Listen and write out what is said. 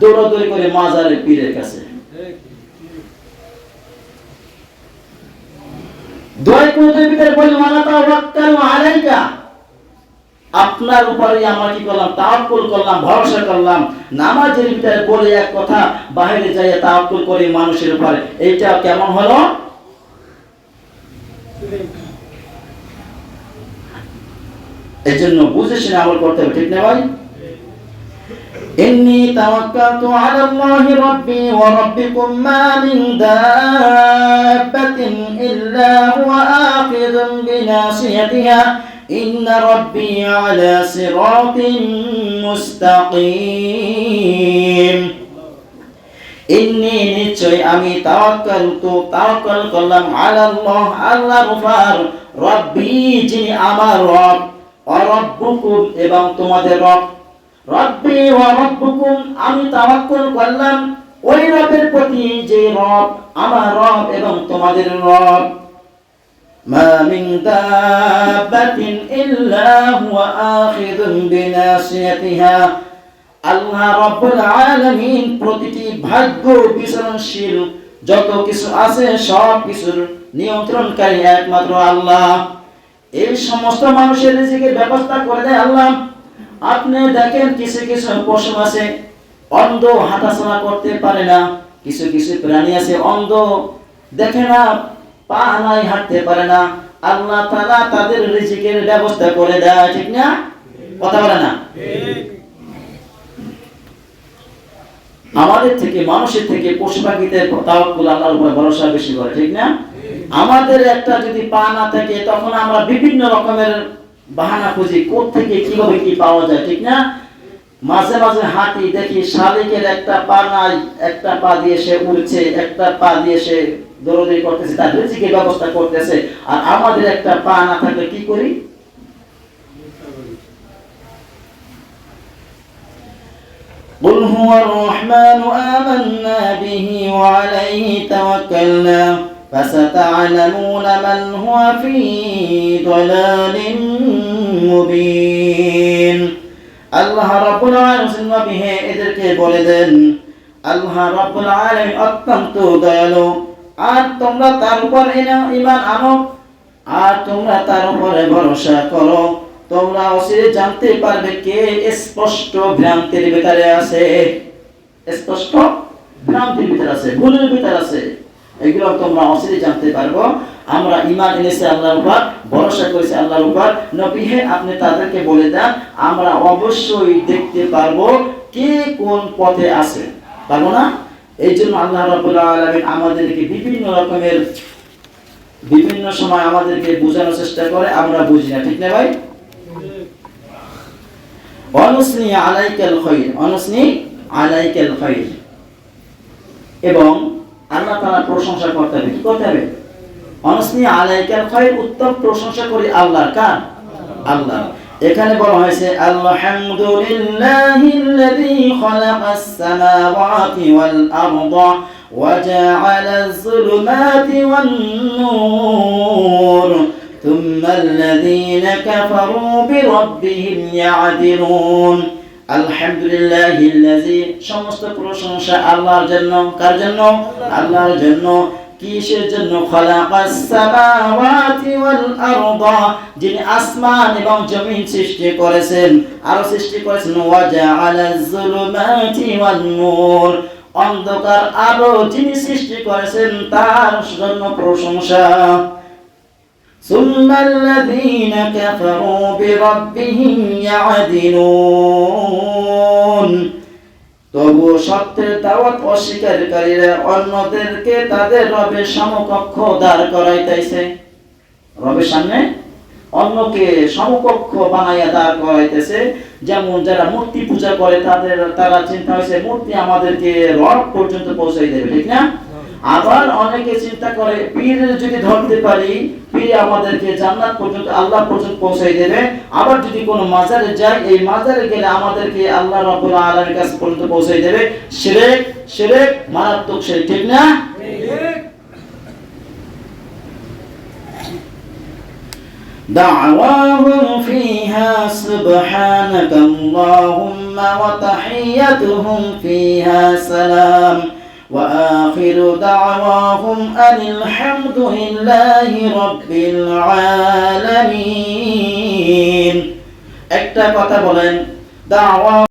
দৌড়াদৌড়ি করে মাজারে পীরের কাছে। আপনার উপরে আমরা কি করলাম? তাওয়াক্কুল করলাম, ভরসা করলাম। নামাজের ভিতরে বলে এক কথা বাইরে যাইয়া তাওয়াক্কুল করে মানুষের উপরে। এইটা কেমন হলো? এই জন্য বুঝে শুনে আমল করতে হবে, ঠিক না ভাই? إني توكلت على الله ربي وربكم ما من دابة إلا هو آخذ بناصيتها إن ربي على صراط مستقيم ইন্নি নিশ্চয় আমি তাওয়াক্কাল তো তাওয়াক্কাল করলাম আলাল্লাহ আল্লাহর উপর রব্বি যিনি আমার রব অরব্বুকুম এবং তোমাদের রব রব্বি ওয়া রব্বুকুম, আমি তাওয়াক্কুল করলাম ওই রবের প্রতি যে রব, আমার রব এবং তোমাদের রব। মা মিন দাব্বাতিন ইল্লা হুয়া আখিযুন বিনাসিয়াতিহা আল্লাহ রব্বুল আলামিন প্রতিটি ভাগ্য বিচরণশীল, যত কিছু আছে সব কিছুর নিয়ন্ত্রণকারী একমাত্র আল্লাহ। এই সমস্ত মানুষের রিজিকের ব্যবস্থা করে দেয় আল্লাহ। আপনি দেখেন কিছু কিছু পশু আছে, অন্ধ হাঁটাচলা করতে পারে না, কিছু কিছু প্রাণী আছে অন্ধ। দেখে না, পা নাই হাঁটতে পারে না। আল্লাহ তাআলা তাদের রিজিকের ব্যবস্থা করে দেয়, ঠিক না? কথা বলে না? আমাদের থেকে, মানুষের থেকে পশু পাখিতে তাওয়াক্কুল আল্লাহর উপরে ভরসা বেশি করে, ঠিক না? আমাদের একটা যদি পা না থাকে, তখন আমরা বিভিন্ন রকমের বাহানা খুঁজি থেকে কিভাবে কি পাওয়া যায় ঠিক না মাঝে মাঝে হাঁটি দেখি শালিকের একটা পা নাই একটা পা দিয়ে সে উড়ছে একটা পা দিয়ে সে দৌড়দৌড়ি করতেছে তার রিজিকের ব্যবস্থা করতেছে আর আমাদের একটা পা না থাকলে কি করি قل هو الرحمن آمنا به وعليه توكلنا فستعلمون من هو في ضلال مبين আল্লাহ রাব্বুল আলামিন নবীহে এদেরকে বলে দেন আল্লাহ রাব্বুল আলামিন অত্যন্ত দয়ালু আর তোমরা তার উপর ঈমান আনো আর তোমরা তার উপরে ভরসা করো তোমরা অচিরে জানতে পারবে কে স্পষ্ট ভ্রান্তির ভিতরে আছে স্পষ্ট ভ্রান্তির ভিতরে আছে ভুলের ভিতরে আছে এগুলো তোমরা অচিরে জানতে পারব। আমরা ইমান এনেছি আল্লাহর উপর, ভরসা করেছি আল্লাহর উপর। নবী আপনি তাদেরকে বলে দেন, আমরা অবশ্যই দেখতে পারব কে কোন পথে আছে। পারব না? এই জন্য আল্লাহ রাব্বুল আলামিন আমাদেরকে বিভিন্ন রকমের, বিভিন্ন সময় আমাদেরকে বোঝানোর চেষ্টা করে, আমরা বুঝি না, ঠিক না ভাই? অনুসনি আলাইকাল খৈর, অনুসনি আলাইকাল খৈর। এবং আল্লাহ তাআলা প্রশংসা করতে হবে কি করতে হবে অনুসনি আলাইকাল খৈর উত্তম প্রশংসা করি আল্লাহর কার আল্লাহ এখানে বলা হয়েছে আলহামদুলিল্লাহিল্লাযী খালাকাস সামাওয়াতি ওয়াল আরদা وجعل الظلمات والنور ثم الذين كفروا بربهم يعدلون আলহামদুলিল্লাহ সমস্ত প্রশংসা আল্লাহর জন্য, কার জন্য? আল্লাহর জন্য। কিসের জন্য? খালাকাস সামাওয়াতি ওয়াল আরদা, যিনি আসমান এবং জমিন সৃষ্টি করেছেন, আর সৃষ্টি করেছেন ওয়া জাআলাজ ওয়ান নূর। অন্ধকার আলো যিনি সৃষ্টি করেছেন, তার জন্য প্রশংসা। ثم الذين كفروا بربهم يعدلون তবু সত্যের দাওয়াত অস্বীকারীরা অন্যদেরকে তাদের রবের সমকক্ষ দাঁড় করাইতেছে রবের সামনে অন্যকে সমকক্ষ বানাইয়া দাঁড় করাইতেছে যেমন যারা মূর্তি পূজা করে তাদের তারা চিন্তা হয়েছে মূর্তি আমাদেরকে রব পর্যন্ত পৌঁছাই দেবে ঠিক না আবার অনেকে চিন্তা করে পীর যদি ধরতে পারি পীর আমাদেরকে জান্নাত পর্যন্ত আল্লাহ পর্যন্ত পৌঁছাই দেবে আবার যদি কোনো মাজারে যাই এই মাজারে গেলে আমাদেরকে আল্লাহ রাব্বুল আলামিনের কাছে পর্যন্ত পৌঁছাই দেবে শিরক শিরক মারাত্মক শিরক ঠিক না دعواهم فيها سبحانك اللهم وتحيتهم فيها سلام وآخر دعواهم أن الحمد لله رب العالمين একটা কথা বলেন দাওয়া